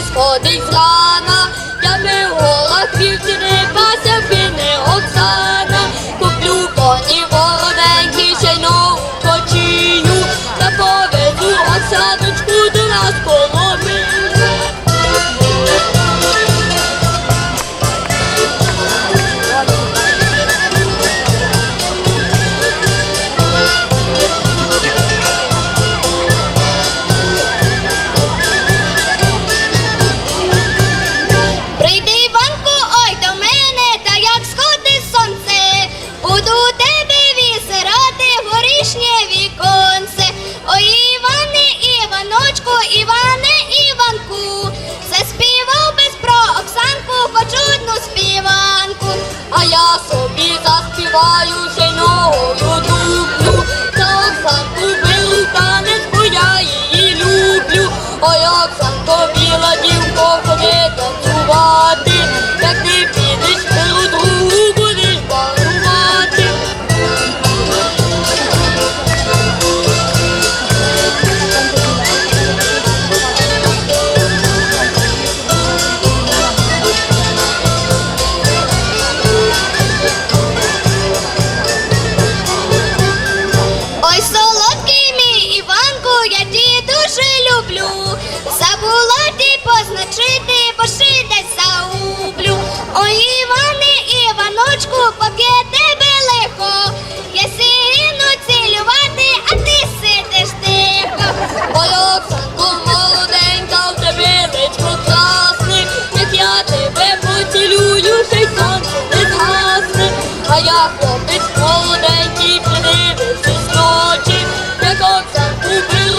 is for the fly. віконце, ой Іване, Іваночку, Іване, Іванку, заспівав без про Оксанку хоч одну співанку, а я собі заспіваю ще нову дуплю, та Оксанку білу, я її люблю, ой Оксанко, біла дівко ходи. я хлопець молоденький, придивився з ночі, як оця купив.